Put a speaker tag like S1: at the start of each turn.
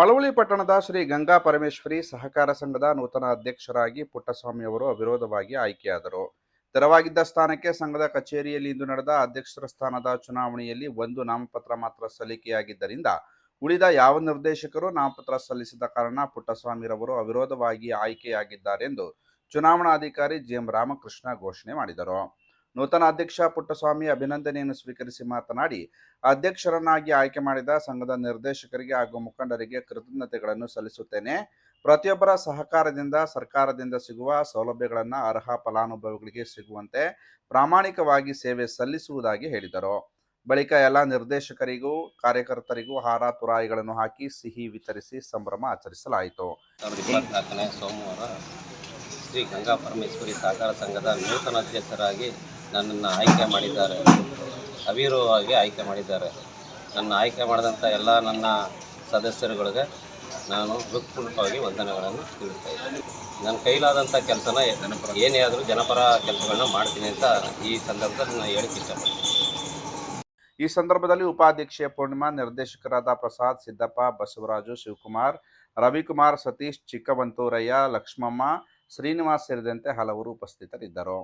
S1: ಮಳವಳ್ಳಿ ಪಟ್ಟಣದ ಶ್ರೀ ಗಂಗಾ ಪರಮೇಶ್ವರಿ ಸಹಕಾರ ಸಂಘದ ನೂತನ ಅಧ್ಯಕ್ಷರಾಗಿ ಪುಟ್ಟಸ್ವಾಮಿ ಅವರು ಅವಿರೋಧವಾಗಿ ಆಯ್ಕೆಯಾದರು. ತೆರವಾಗಿದ್ದ ಸ್ಥಾನಕ್ಕೆ ಸಂಘದ ಕಚೇರಿಯಲ್ಲಿ ಇಂದು ನಡೆದ ಅಧ್ಯಕ್ಷರ ಸ್ಥಾನದ ಚುನಾವಣೆಯಲ್ಲಿ ಒಂದು ನಾಮಪತ್ರ ಮಾತ್ರ ಸಲ್ಲಿಕೆಯಾಗಿದ್ದರಿಂದ ಉಳಿದ ಯಾವ ನಿರ್ದೇಶಕರು ನಾಮಪತ್ರ ಸಲ್ಲಿಸಿದ ಕಾರಣ ಪುಟ್ಟಸ್ವಾಮಿರವರು ಅವಿರೋಧವಾಗಿ ಆಯ್ಕೆಯಾಗಿದ್ದಾರೆಂದು ಚುನಾವಣಾಧಿಕಾರಿ ಜಿಎಂ ರಾಮಕೃಷ್ಣ ಘೋಷಣೆ ಮಾಡಿದರು. ನೂತನ ಅಧ್ಯಕ್ಷ ಪುಟ್ಟಸ್ವಾಮಿ ಅಭಿನಂದನೆಯನ್ನು ಸ್ವೀಕರಿಸಿ ಮಾತನಾಡಿ, ಅಧ್ಯಕ್ಷರನ್ನಾಗಿ ಆಯ್ಕೆ ಮಾಡಿದ ಸಂಘದ ನಿರ್ದೇಶಕರಿಗೆ ಹಾಗೂ ಮುಖಂಡರಿಗೆ ಕೃತಜ್ಞತೆಗಳನ್ನು ಸಲ್ಲಿಸುತ್ತೇನೆ. ಪ್ರತಿಯೊಬ್ಬರ ಸಹಕಾರದಿಂದ ಸರ್ಕಾರದಿಂದ ಸಿಗುವ ಸೌಲಭ್ಯಗಳನ್ನು ಅರ್ಹ ಫಲಾನುಭವಿಗಳಿಗೆ ಸಿಗುವಂತೆ ಪ್ರಾಮಾಣಿಕವಾಗಿ ಸೇವೆ ಸಲ್ಲಿಸುವುದಾಗಿ ಹೇಳಿದರು. ಬಳಿಕ ಎಲ್ಲ ನಿರ್ದೇಶಕರಿಗೂ, ಕಾರ್ಯಕರ್ತರಿಗೂ ಹಾರ, ತುರಾಯಿಗಳನ್ನು ಹಾಕಿ ಸಿಹಿ ವಿತರಿಸಿ ಸಂಭ್ರಮ ಆಚರಿಸಲಾಯಿತು.
S2: ಶ್ರೀ ಗಂಗಾ ಪರಮೇಶ್ವರಿ ಸಹಕಾರ ಸಂಘದ ನೂತನ ಅಧ್ಯಕ್ಷರಾಗಿ ನನ್ನನ್ನು ಆಯ್ಕೆ ಮಾಡಿದ್ದಾರೆ. ಅವಿರೋವಾಗಿ ಆಯ್ಕೆ ಮಾಡಿದ್ದಾರೆ. ನನ್ನ ಆಯ್ಕೆ ಮಾಡಿದಂಥ ಎಲ್ಲ ನನ್ನ ಸದಸ್ಯರುಗಳಿಗೆ ನಾನು ಹೃತ್ಪೂರ್ವಕವಾಗಿ ವಂದನೆಗಳನ್ನು ತಿಳಿಸ್ತಾ ಇದ್ದೀನಿ. ನನ್ನ ಕೈಲಾದಂಥ ಕೆಲಸನ ಏನೇ ಆದರೂ ಜನಪರ ಕೆಲಸಗಳನ್ನ ಮಾಡ್ತೀನಿ ಅಂತ ಈ ಸಂದರ್ಭದಲ್ಲಿ ನಾನು ಹೇಳಕ್ಕೆ
S1: ಈ ಸಂದರ್ಭದಲ್ಲಿ ಉಪಾಧ್ಯಕ್ಷೆ ಪೂರ್ಣಿಮಾ, ನಿರ್ದೇಶಕರಾದ ಪ್ರಸಾದ್ ಸಿದ್ದಪ್ಪ, ಬಸವರಾಜು ಶಿವಕುಮಾರ್, ರವಿಕುಮಾರ್ ಸತೀಶ್ ಚಿಕ್ಕವಂತೂರಯ್ಯ ಲಕ್ಷ್ಮಮ್ಮ, ಶ್ರೀನಿವಾಸ್ ಸೇರಿದಂತೆ ಹಲವರು ಉಪಸ್ಥಿತರಿದ್ದರು.